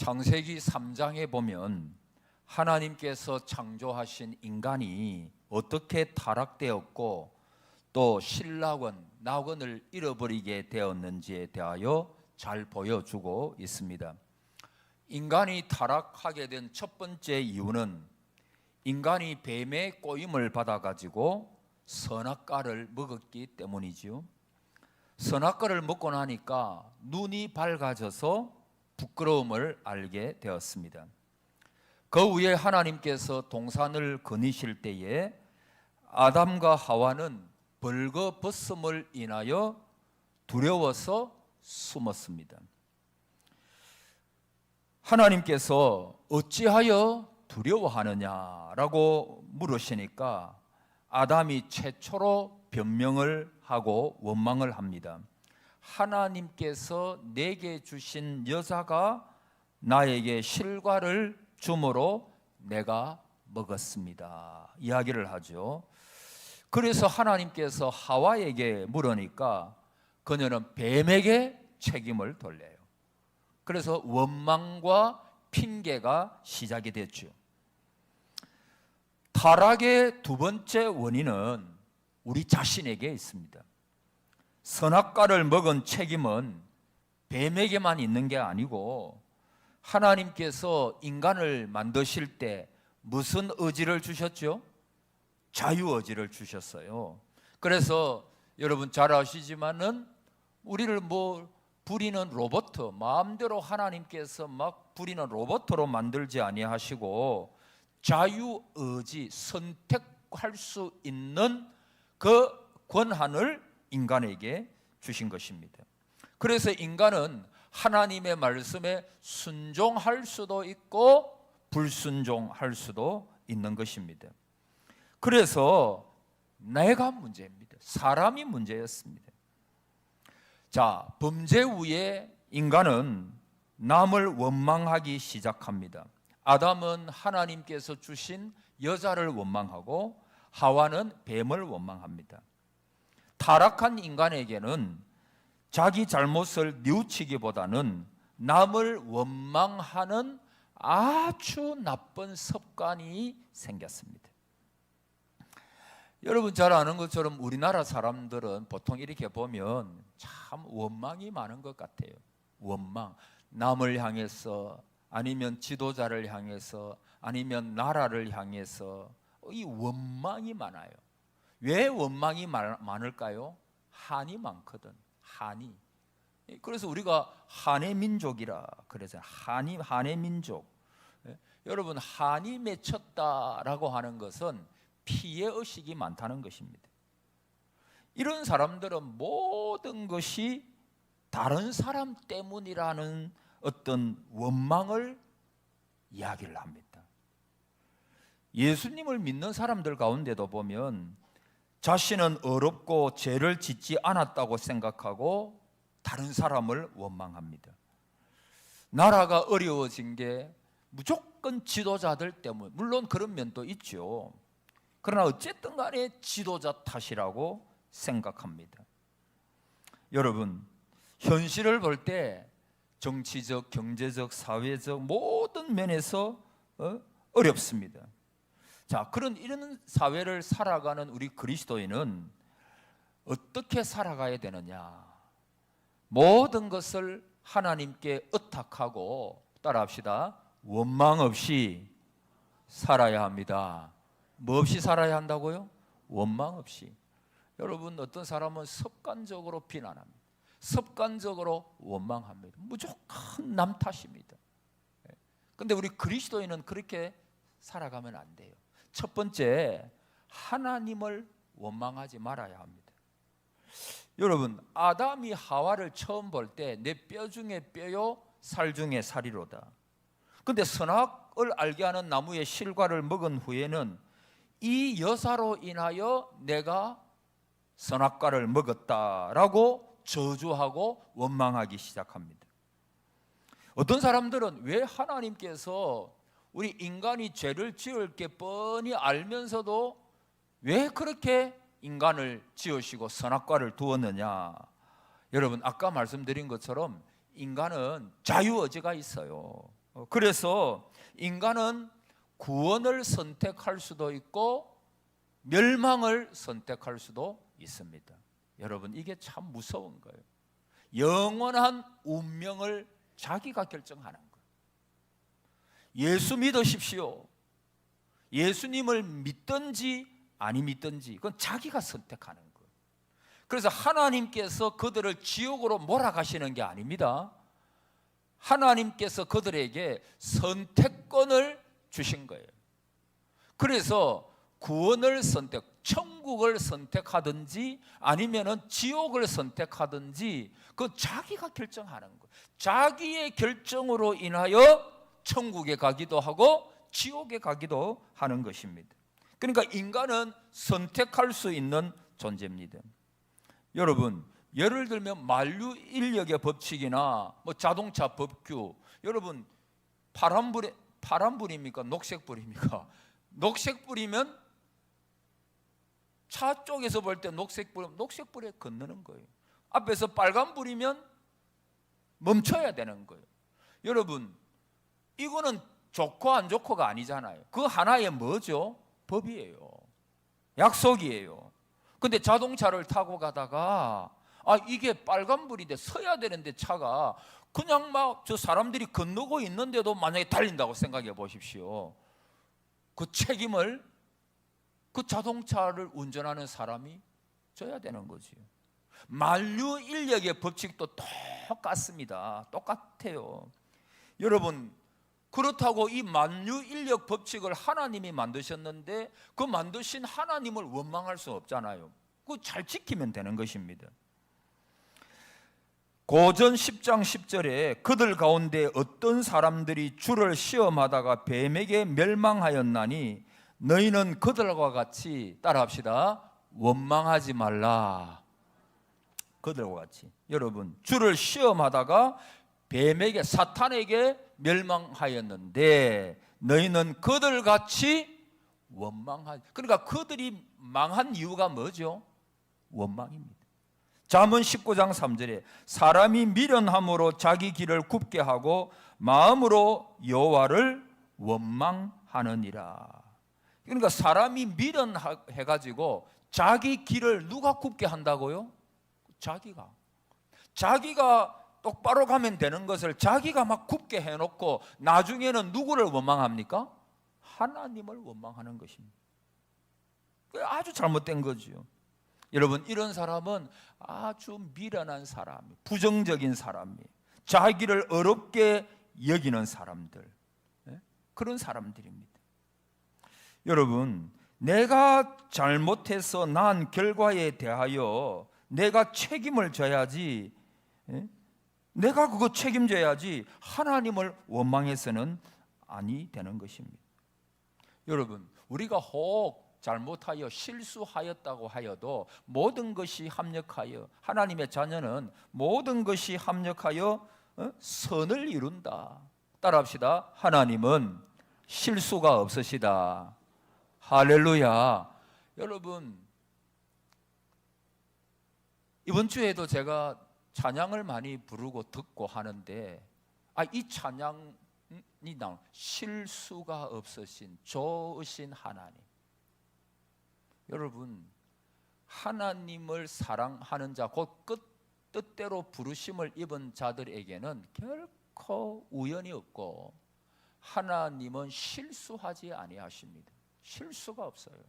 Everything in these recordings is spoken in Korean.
창세기 3장에 보면 하나님께서 창조하신 인간이 어떻게 타락되었고 또 신락원, 낙원을 잃어버리게 되었는지에 대하여 잘 보여주고 있습니다. 인간이 타락하게 된 첫 번째 이유는 인간이 뱀의 꼬임을 받아가지고 선악과를 먹었기 때문이지요. 선악과를 먹고 나니까 눈이 밝아져서 부끄러움을 알게 되었습니다. 그 후에 하나님께서 동산을 거니실 때에 아담과 하와는 벌거벗음을 인하여 두려워서 숨었습니다. 하나님께서 어찌하여 두려워하느냐라고 물으시니까 아담이 최초로 변명을 하고 원망을 합니다. 하나님께서 내게 주신 여자가 나에게 실과를 주므로 내가 먹었습니다. 이야기를 하죠. 그래서 하나님께서 하와에게 물으니까 그녀는 뱀에게 책임을 돌려요. 그래서 원망과 핑계가 시작이 됐죠. 타락의 두 번째 원인은 우리 자신에게 있습니다. 선악과를 먹은 책임은 뱀에게만 있는 게 아니고 하나님께서 인간을 만드실 때 무슨 의지를 주셨죠? 자유 의지를 주셨어요. 그래서 여러분 잘 아시지만은 우리를 뭐 부리는 로봇 마음대로 하나님께서 막 부리는 로봇으로 만들지 아니하시고 자유 의지 선택할 수 있는 그 권한을 인간에게 주신 것입니다. 그래서 인간은 하나님의 말씀에 순종할 수도 있고 불순종할 수도 있는 것입니다. 그래서 내가 문제입니다. 사람이 문제였습니다. 자, 범죄 후에 인간은 남을 원망하기 시작합니다. 아담은 하나님께서 주신 여자를 원망하고 하와는 뱀을 원망합니다. 타락한 인간에게는 자기 잘못을 뉘우치기보다는 남을 원망하는 아주 나쁜 습관이 생겼습니다. 여러분 잘 아는 것처럼 우리나라 사람들은 보통 이렇게 보면 참 원망이 많은 것 같아요. 원망. 남을 향해서 아니면 지도자를 향해서 아니면 나라를 향해서 이 원망이 많아요. 왜 원망이 많을까요? 한이 많거든. 한이. 그래서 우리가 한의 민족이라 그래서 한이 한의 민족. 예? 여러분 한이 맺혔다라고 하는 것은 피해 의식이 많다는 것입니다. 이런 사람들은 모든 것이 다른 사람 때문이라는 어떤 원망을 이야기를 합니다. 예수님을 믿는 사람들 가운데도 보면 자신은 어렵고 죄를 짓지 않았다고 생각하고 다른 사람을 원망합니다. 나라가 어려워진 게 무조건 지도자들 때문. 물론 그런 면도 있죠. 그러나 어쨌든 간에 지도자 탓이라고 생각합니다. 여러분, 현실을 볼 때 정치적, 경제적, 사회적 모든 면에서 어? 어렵습니다. 자, 그런 이런 사회를 살아가는 우리 그리스도인은 어떻게 살아가야 되느냐? 모든 것을 하나님께 의탁하고 따라합시다. 원망 없이 살아야 합니다. 뭐 없이 살아야 한다고요? 원망 없이. 여러분 어떤 사람은 습관적으로 비난합니다. 습관적으로 원망합니다. 무조건 남 탓입니다. 예. 근데 우리 그리스도인은 그렇게 살아가면 안 돼요. 첫 번째 하나님을 원망하지 말아야 합니다. 여러분 아담이 하와를 처음 볼 때 내 뼈 중에 뼈요 살 중에 살이로다. 근데 선악을 알게 하는 나무의 실과를 먹은 후에는 이 여사로 인하여 내가 선악과를 먹었다라고 저주하고 원망하기 시작합니다. 어떤 사람들은 왜 하나님께서 우리 인간이 죄를 지을 게 뻔히 알면서도 왜 그렇게 인간을 지으시고 선악과를 두었느냐? 여러분 아까 말씀드린 것처럼 인간은 자유의지가 있어요. 어, 그래서 인간은 구원을 선택할 수도 있고 멸망을 선택할 수도 있습니다. 여러분 이게 참 무서운 거예요. 영원한 운명을 자기가 결정하는. 예수 믿으십시오. 예수님을 믿든지 아니 믿든지 그건 자기가 선택하는 거예요. 그래서 하나님께서 그들을 지옥으로 몰아가시는 게 아닙니다. 하나님께서 그들에게 선택권을 주신 거예요. 그래서 구원을 선택, 천국을 선택하든지 아니면은 지옥을 선택하든지 그 자기가 결정하는 거예요. 자기의 결정으로 인하여 천국에 가기도 하고 지옥에 가기도 하는 것입니다. 그러니까 인간은 선택할 수 있는 존재입니다. 여러분, 예를 들면 만류 인력의 법칙이나 뭐 자동차 법규, 여러분 파란불에 파란불입니까? 녹색불입니까? 녹색불이면 차 쪽에서 볼 때 녹색불 녹색불에 건너는 거예요. 앞에서 빨간불이면 멈춰야 되는 거예요. 여러분, 이거는 좋고 안 좋고가 아니잖아요. 그 하나의 뭐죠? 법이에요. 약속이에요. 근데 자동차를 타고 가다가 아 이게 빨간불인데 서야 되는데 차가 그냥 막 저 사람들이 건너고 있는데도 만약에 달린다고 생각해 보십시오. 그 책임을 그 자동차를 운전하는 사람이 져야 되는 거지요. 만류 인력의 법칙도 똑같습니다. 똑같아요. 여러분 그렇다고 이 만유 인력 법칙을 하나님이 만드셨는데 그 만드신 하나님을 원망할 수 없잖아요. 그 잘 지키면 되는 것입니다. 고전 10장 10절에 그들 가운데 어떤 사람들이 주를 시험하다가 뱀에게 멸망하였나니 너희는 그들과 같이 따라합시다. 원망하지 말라. 그들과 같이. 여러분, 주를 시험하다가 뱀에게 사탄에게 멸망하였는데 너희는 그들 같이 원망하지. 그러니까 그들이 망한 이유가 뭐죠? 원망입니다. 잠언 19장 3절에 사람이 미련함으로 자기 길을 굽게 하고 마음으로 여호와를 원망하느니라. 그러니까 사람이 미련해 가지고 자기 길을 누가 굽게 한다고요? 자기가. 자기가 똑바로 가면 되는 것을 자기가 막 굽게 해놓고 나중에는 누구를 원망합니까? 하나님을 원망하는 것입니다. 아주 잘못된 거지요. 여러분 이런 사람은 아주 미련한 사람, 부정적인 사람이 자기를 어렵게 여기는 사람들 예? 그런 사람들입니다. 여러분 내가 잘못해서 난 결과에 대하여 내가 책임을 져야지 예? 내가 그거 책임져야지 하나님을 원망해서는 아니 되는 것입니다. 여러분 우리가 혹 잘못하여 실수하였다고 하여도 모든 것이 합력하여 하나님의 자녀는 모든 것이 합력하여 어? 선을 이룬다. 따라합시다. 하나님은 실수가 없으시다. 할렐루야. 여러분 이번 주에도 제가 찬양을 많이 부르고 듣고 하는데 아 이 찬양이 나 실수가 없으신 좋으신 하나님 여러분 하나님을 사랑하는 자 곧 뜻대로 부르심을 입은 자들에게는 결코 우연이 없고 하나님은 실수하지 아니하십니다. 실수가 없어요.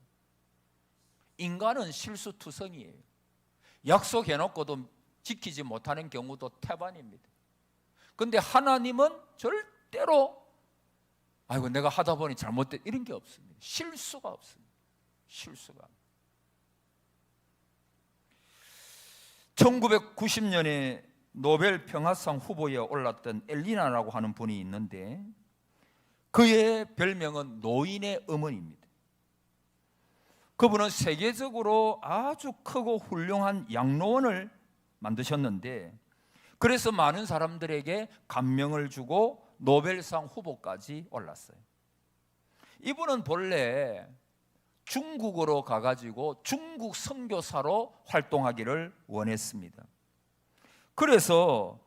인간은 실수투성이에요. 약속해놓고도 지키지 못하는 경우도 태반입니다. 근데 하나님은 절대로 아이고 내가 하다 보니 잘못됐 이런 게 없습니다. 실수가 없습니다. 실수가. 1990년에 노벨 평화상 후보에 올랐던 엘리나라고 하는 분이 있는데 그의 별명은 노인의 어머니입니다. 그분은 세계적으로 아주 크고 훌륭한 양로원을 만드셨는데 그래서 많은 사람들에게 감명을 주고 노벨상 후보까지 올랐어요. 이분은 본래 중국으로 가가지고 중국 선교사로 활동하기를 원했습니다. 그래서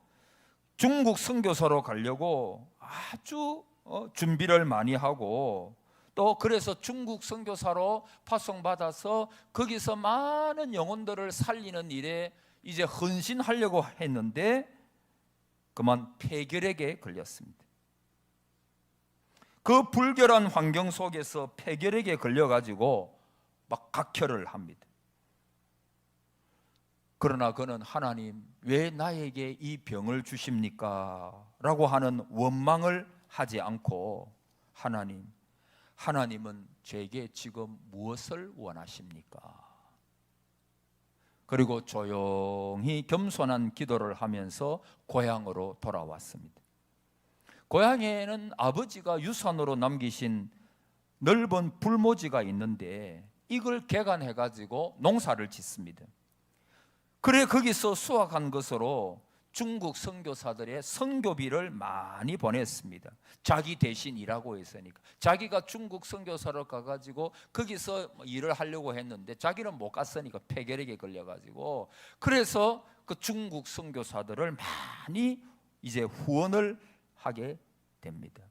중국 선교사로 가려고 아주 어, 준비를 많이 하고 또 그래서 중국 선교사로 파송받아서 거기서 많은 영혼들을 살리는 일에 이제 헌신하려고 했는데 그만 폐결핵에 걸렸습니다. 그 불결한 환경 속에서 폐결핵에 걸려가지고 막 각혈을 합니다. 그러나 그는 하나님 왜 나에게 이 병을 주십니까? 라고 하는 원망을 하지 않고 하나님 하나님은 제게 지금 무엇을 원하십니까? 그리고 조용히 겸손한 기도를 하면서 고향으로 돌아왔습니다. 고향에는 아버지가 유산으로 남기신 넓은 불모지가 있는데 이걸 개간해 가지고 농사를 짓습니다. 그래 거기서 수확한 것으로 중국 선교사들의 선교비를 많이 보냈습니다. 자기 대신 일하고 있으니까 자기가 중국 선교사로 가가지고 거기서 뭐 일을 하려고 했는데 자기는 못 갔으니까 폐결핵에 걸려가지고 그래서 그 중국 선교사들을 많이 이제 후원을 하게 됩니다.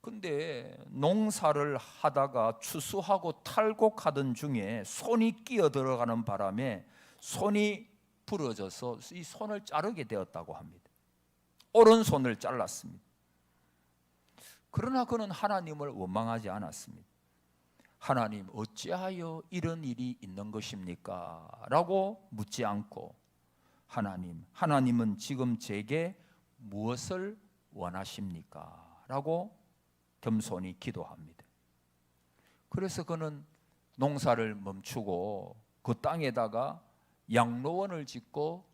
근데 농사를 하다가 추수하고 탈곡하던 중에 손이 끼어 들어가는 바람에 손이 부러져서 이 손을 자르게 되었다고 합니다. 오른손을 잘랐습니다. 그러나 그는 하나님을 원망하지 않았습니다. 하나님 어찌하여 이런 일이 있는 것입니까? 라고 묻지 않고 하나님, 하나님은 지금 제게 무엇을 원하십니까? 라고 겸손히 기도합니다. 그래서 그는 농사를 멈추고 그 땅에다가 양로원을 짓고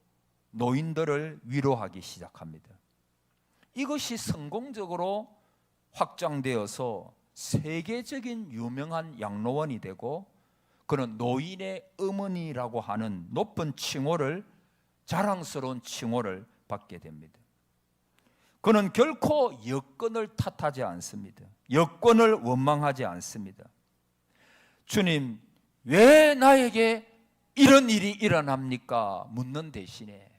노인들을 위로하기 시작합니다. 이것이 성공적으로 확장되어서 세계적인 유명한 양로원이 되고 그는 노인의 어머니라고 하는 높은 칭호를 자랑스러운 칭호를 받게 됩니다. 그는 결코 여건을 탓하지 않습니다. 여건을 원망하지 않습니다. 주님, 왜 나에게 이런 일이 일어납니까? 묻는 대신에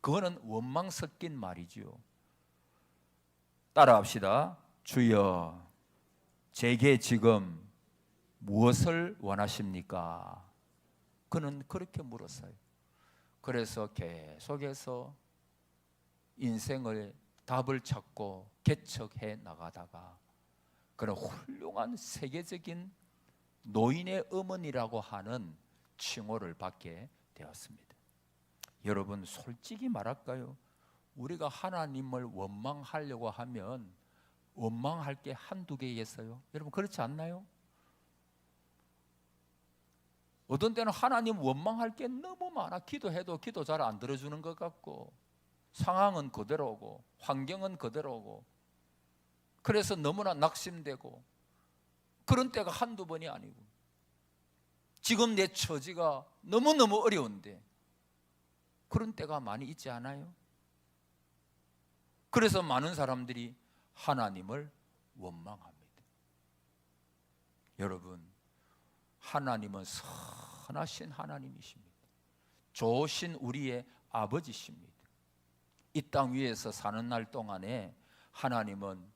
그거는 원망 섞인 말이지요. 따라합시다. 주여, 제게 지금 무엇을 원하십니까? 그는 그렇게 물었어요. 그래서 계속해서 인생을 답을 찾고 개척해 나가다가 그런 훌륭한 세계적인 노인의 어머니라고 하는 칭호를 받게 되었습니다. 여러분 솔직히 말할까요? 우리가 하나님을 원망하려고 하면 원망할 게 한두 개겠어요? 여러분 그렇지 않나요? 어떤 때는 하나님 원망할 게 너무 많아. 기도해도 기도 잘 안 들어주는 것 같고 상황은 그대로고 환경은 그대로고 그래서 너무나 낙심되고 그런 때가 한두 번이 아니고 지금 내 처지가 너무너무 어려운데 그런 때가 많이 있지 않아요? 그래서 많은 사람들이 하나님을 원망합니다. 여러분, 하나님은 선하신 하나님이십니다. 좋으신 우리의 아버지십니다. 이 땅 위에서 사는 날 동안에 하나님은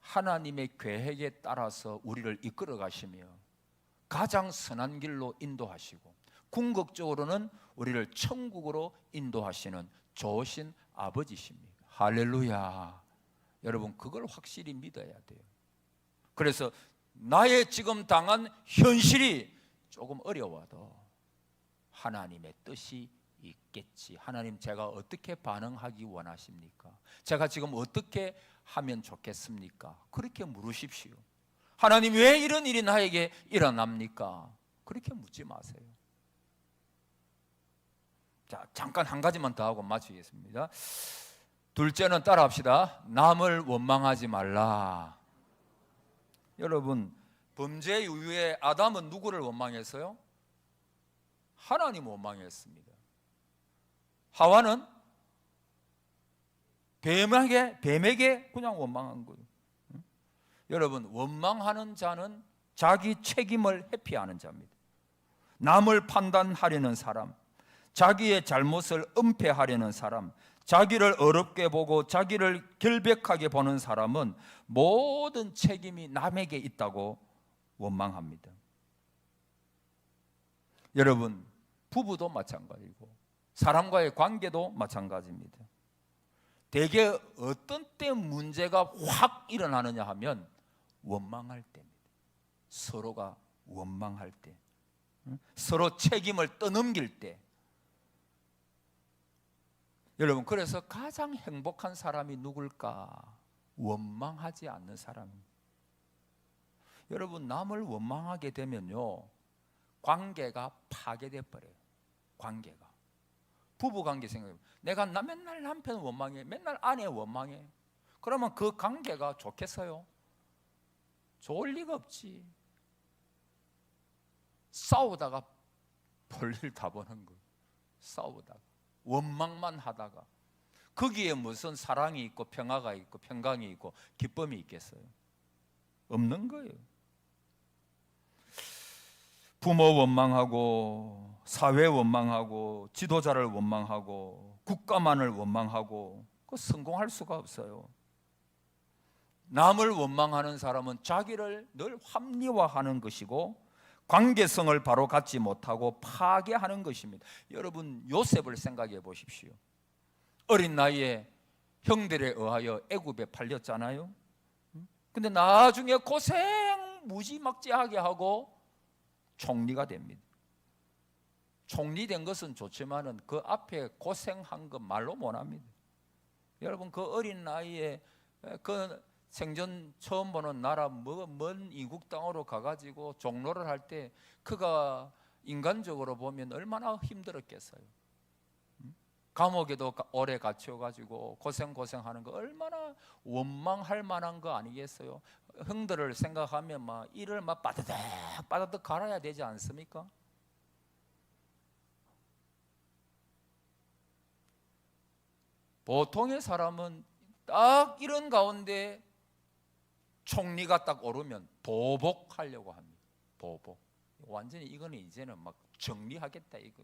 하나님의 계획에 따라서 우리를 이끌어 가시며 가장 선한 길로 인도하시고 궁극적으로는 우리를 천국으로 인도하시는 좋으신 아버지십니다. 할렐루야. 여러분 그걸 확실히 믿어야 돼요. 그래서 나의 지금 당한 현실이 조금 어려워도 하나님의 뜻이 있겠지. 하나님 제가 어떻게 반응하기 원하십니까? 제가 지금 어떻게 하면 좋겠습니까? 그렇게 물으십시오. 하나님 왜 이런 일이 나에게 일어납니까? 그렇게 묻지 마세요. 자, 잠깐 한 가지만 더 하고 마치겠습니다. 둘째는 따라합시다. 남을 원망하지 말라. 여러분, 범죄 이후에 아담은 누구를 원망했어요? 하나님 원망했습니다. 하와는 뱀에게 뱀에게 그냥 원망한 거예요. 응? 여러분, 원망하는 자는 자기 책임을 회피하는 자입니다. 남을 판단하려는 사람, 자기의 잘못을 은폐하려는 사람, 자기를 어렵게 보고 자기를 결백하게 보는 사람은 모든 책임이 남에게 있다고 원망합니다. 여러분, 부부도 마찬가지고 사람과의 관계도 마찬가지입니다. 대개 어떤 때 문제가 확 일어나느냐 하면 원망할 때입니다. 서로가 원망할 때, 응? 서로 책임을 떠넘길 때. 여러분, 그래서 가장 행복한 사람이 누굴까? 원망하지 않는 사람입니다. 여러분, 남을 원망하게 되면요, 관계가 파괴돼 버려요. 관계가. 부부 관계 생각해. 내가 나 맨날 남편 원망해, 맨날 아내 원망해. 그러면 그 관계가 좋겠어요? 좋을 리가 없지. 싸우다가 볼일 다 보는 거. 싸우다가 원망만 하다가 거기에 무슨 사랑이 있고 평화가 있고 평강이 있고 기쁨이 있겠어요? 없는 거예요. 부모 원망하고 사회 원망하고 지도자를 원망하고 국가만을 원망하고 그 성공할 수가 없어요. 남을 원망하는 사람은 자기를 늘 합리화하는 것이고 관계성을 바로 갖지 못하고 파괴하는 것입니다. 여러분 요셉을 생각해 보십시오. 어린 나이에 형들에 의하여 애굽에 팔렸잖아요. 근데 나중에 고생 무지막지하게 하고 총리가 됩니다. 총리 된 것은 좋지만은 그 앞에 고생한 것 말로 못 합니다. 여러분 그 어린 나이에 그 생전 처음 보는 나라 뭐, 먼 이국 땅으로 가가지고 종로를 할 때 그가 인간적으로 보면 얼마나 힘들었겠어요. 음? 감옥에도 가- 오래 갇혀가지고 고생 고생하는 거 얼마나 원망할 만한 거 아니겠어요? 형들을 생각하면 막 이를 막 빠드득 빠드득 갈아야 되지 않습니까? 보통의 사람은 딱 이런 가운데 총리가 딱 오르면 보복하려고 합니다. 보복. 완전히 이거는 이제는 막 정리하겠다 이거.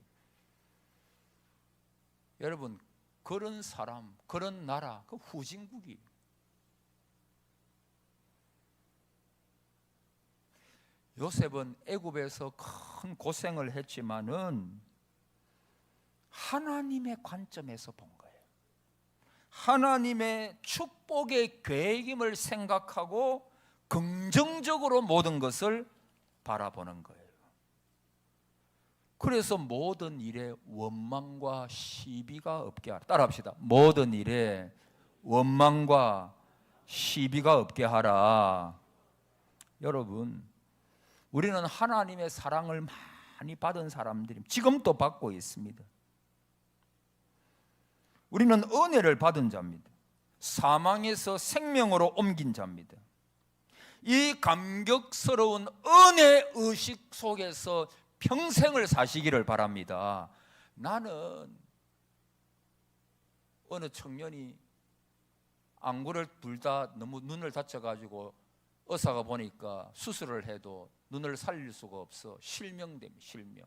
여러분 그런 사람, 그런 나라, 그 후진국이 요셉은 애굽에서 큰 고생을 했지만은 하나님의 관점에서 본. 하나님의 축복의 계획임을 생각하고 긍정적으로 모든 것을 바라보는 거예요. 그래서 모든 일에 원망과 시비가 없게 하라. 따라합시다. 모든 일에 원망과 시비가 없게 하라. 여러분, 우리는 하나님의 사랑을 많이 받은 사람들이 지금도 받고 있습니다. 우리는 은혜를 받은 자입니다. 사망에서 생명으로 옮긴 자입니다. 이 감격스러운 은혜 의식 속에서 평생을 사시기를 바랍니다. 나는 어느 청년이 안구를 둘 다 너무 눈을 다쳐가지고 의사가 보니까 수술을 해도 눈을 살릴 수가 없어 실명됩니다. 실명.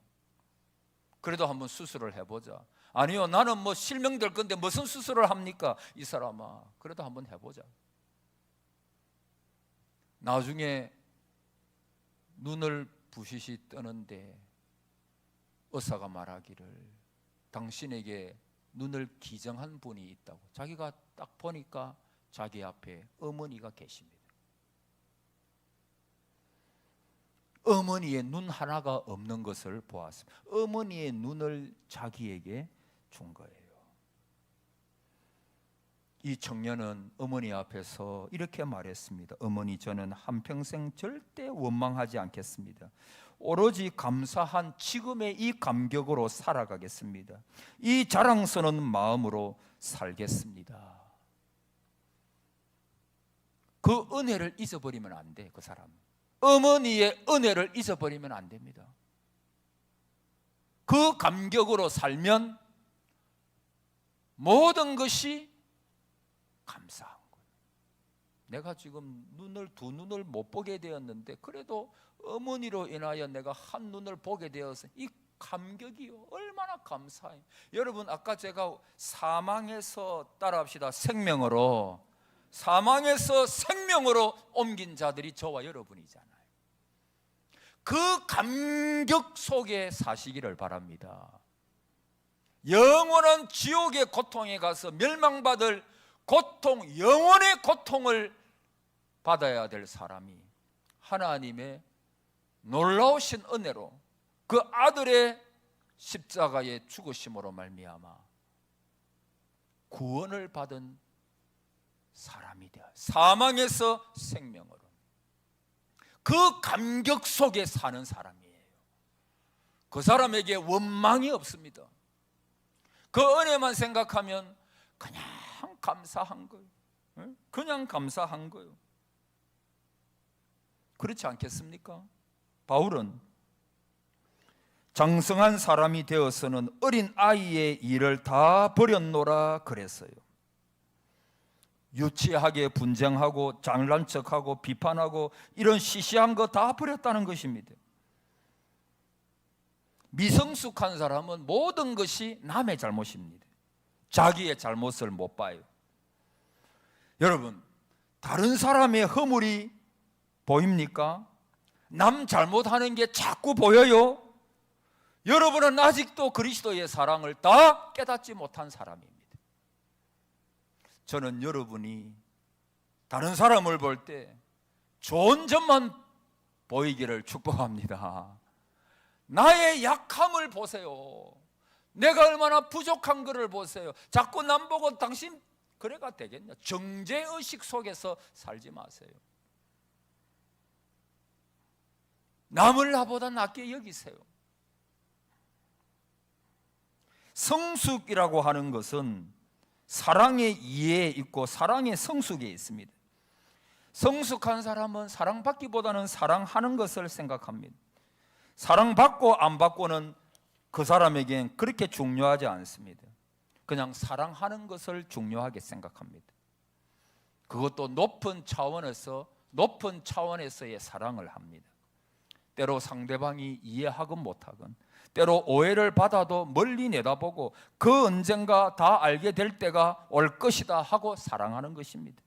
그래도 한번 수술을 해보자. 아니요, 나는 뭐 실명될 건데 무슨 수술을 합니까? 이 사람아. 그래도 한번 해보자. 나중에 눈을 부시시 뜨는데 의사가 말하기를 당신에게 눈을 기정한 분이 있다고. 자기가 딱 보니까 자기 앞에 어머니가 계십니다. 어머니의 눈 하나가 없는 것을 보았습니다. 어머니의 눈을 자기에게 준 거예요. 이 청년은 어머니 앞에서 이렇게 말했습니다. 어머니 저는 한평생 절대 원망하지 않겠습니다. 오로지 감사한 지금의 이 감격으로 살아가겠습니다. 이 자랑스러운 마음으로 살겠습니다. 그 은혜를 잊어버리면 안 돼, 그 사람. 어머니의 은혜를 잊어버리면 안 됩니다. 그 감격으로 살면 모든 것이 감사한 거예요. 내가 지금 눈을 두 눈을 못 보게 되었는데 그래도 어머니로 인하여 내가 한 눈을 보게 되어서 이 감격이요. 얼마나 감사해요. 여러분 아까 제가 사망에서 따라합시다. 생명으로 사망에서 생명으로 옮긴 자들이 저와 여러분이잖아요. 그 감격 속에 사시기를 바랍니다. 영원한 지옥의 고통에 가서 멸망받을 고통, 영원의 고통을 받아야 될 사람이 하나님의 놀라우신 은혜로 그 아들의 십자가의 죽으심으로 말미암아 구원을 받은 사람이 되어 사망에서 생명으로 그 감격 속에 사는 사람이에요. 그 사람에게 원망이 없습니다. 그 은혜만 생각하면 그냥 감사한 거예요. 응? 그냥 감사한 거예요. 그렇지 않겠습니까? 바울은 장성한 사람이 되어서는 어린 아이의 일을 다 버렸노라 그랬어요. 유치하게 분쟁하고 장난 척하고 비판하고 이런 시시한 거 다 버렸다는 것입니다. 미성숙한 사람은 모든 것이 남의 잘못입니다. 자기의 잘못을 못 봐요. 여러분, 다른 사람의 허물이 보입니까? 남 잘못하는 게 자꾸 보여요? 여러분은 아직도 그리스도의 사랑을 다 깨닫지 못한 사람입니다. 저는 여러분이 다른 사람을 볼 때 좋은 점만 보이기를 축복합니다. 나의 약함을 보세요. 내가 얼마나 부족한 것을 보세요. 자꾸 남 보고 당신 그래가 되겠냐? 정죄 의식 속에서 살지 마세요. 남을 나보다 낫게 여기세요. 성숙이라고 하는 것은 사랑의 이해에 있고 사랑의 성숙에 있습니다. 성숙한 사람은 사랑받기보다는 사랑하는 것을 생각합니다. 사랑받고 안 받고는 그 사람에겐 그렇게 중요하지 않습니다. 그냥 사랑하는 것을 중요하게 생각합니다. 그것도 높은 차원에서 높은 차원에서의 사랑을 합니다. 때로 상대방이 이해하건 못하건 때로 오해를 받아도 멀리 내다보고 그 언젠가 다 알게 될 때가 올 것이다 하고 사랑하는 것입니다.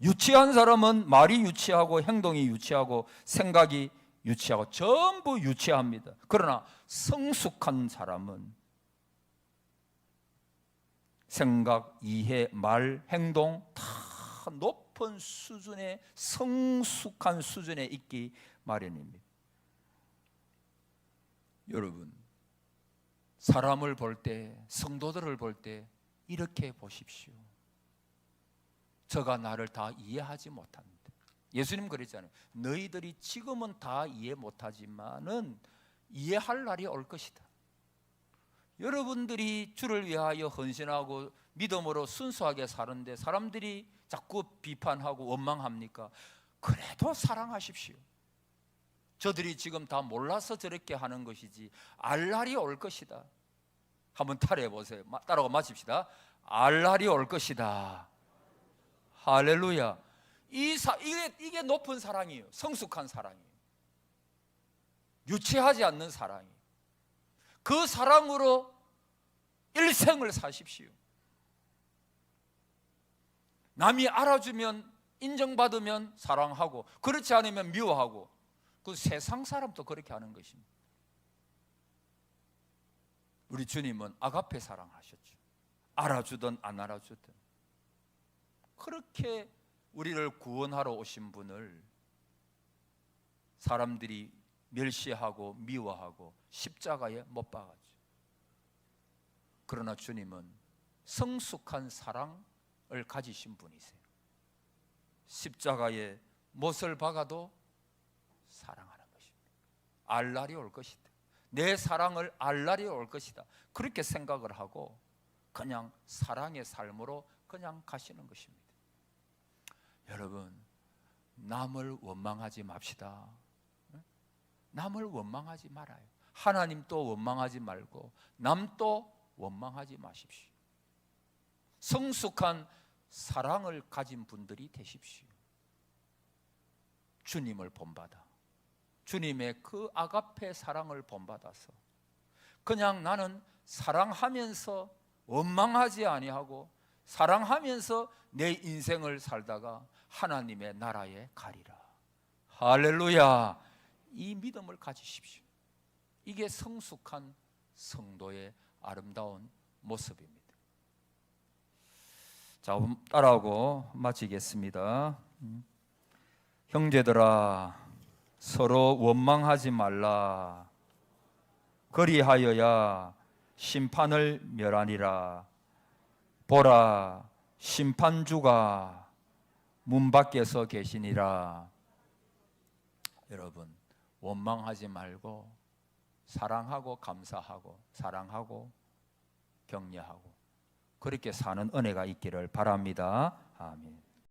유치한 사람은 말이 유치하고 행동이 유치하고 생각이 유치하고 전부 유치합니다. 그러나 성숙한 사람은 생각, 이해, 말, 행동 다 높은 수준의 성숙한 수준에 있기 마련입니다. 여러분, 사람을 볼 때, 성도들을 볼 때 이렇게 보십시오. 저가 나를 다 이해하지 못합니다. 예수님 그랬잖아요. 너희들이 지금은 다 이해 못하지만은 이해할 날이 올 것이다. 여러분들이 주를 위하여 헌신하고 믿음으로 순수하게 사는데 사람들이 자꾸 비판하고 원망합니까? 그래도 사랑하십시오. 저들이 지금 다 몰라서 저렇게 하는 것이지 알 날이 올 것이다. 한번 따라해 보세요. 따라가 마칩시다. 알 날이 올 것이다. 할렐루야. 이 사, 이게, 이게 높은 사랑이에요. 성숙한 사랑이에요. 유치하지 않는 사랑이에요. 그 사랑으로 일생을 사십시오. 남이 알아주면 인정받으면 사랑하고 그렇지 않으면 미워하고 그 세상 사람도 그렇게 하는 것입니다. 우리 주님은 아가페 사랑하셨죠. 알아주든 안 알아주든 그렇게 우리를 구원하러 오신 분을 사람들이 멸시하고 미워하고 십자가에 못 박았죠. 그러나 주님은 성숙한 사랑을 가지신 분이세요. 십자가에 못을 박아도 사랑하는 것입니다. 알 날이 올 것이다. 내 사랑을 알 날이 올 것이다. 그렇게 생각을 하고 그냥 사랑의 삶으로 그냥 가시는 것입니다. 여러분, 남을 원망하지 맙시다. 남을 원망하지 말아요. 하나님도 원망하지 말고 남도 원망하지 마십시오. 성숙한 사랑을 가진 분들이 되십시오. 주님을 본받아. 주님의 그 아가페 사랑을 본받아서 그냥 나는 사랑하면서 원망하지 아니하고 사랑하면서 내 인생을 살다가 하나님의 나라에 가리라. 할렐루야. 이 믿음을 가지십시오. 이게 성숙한 성도의 아름다운 모습입니다. 자, 따라하고 마치겠습니다. 음. 형제들아 서로 원망하지 말라. 그리하여야 심판을 멸하니라. 보라 심판주가 문 밖에서 계시니라. 여러분 원망하지 말고 사랑하고 감사하고 사랑하고 격려하고 그렇게 사는 은혜가 있기를 바랍니다. 아멘.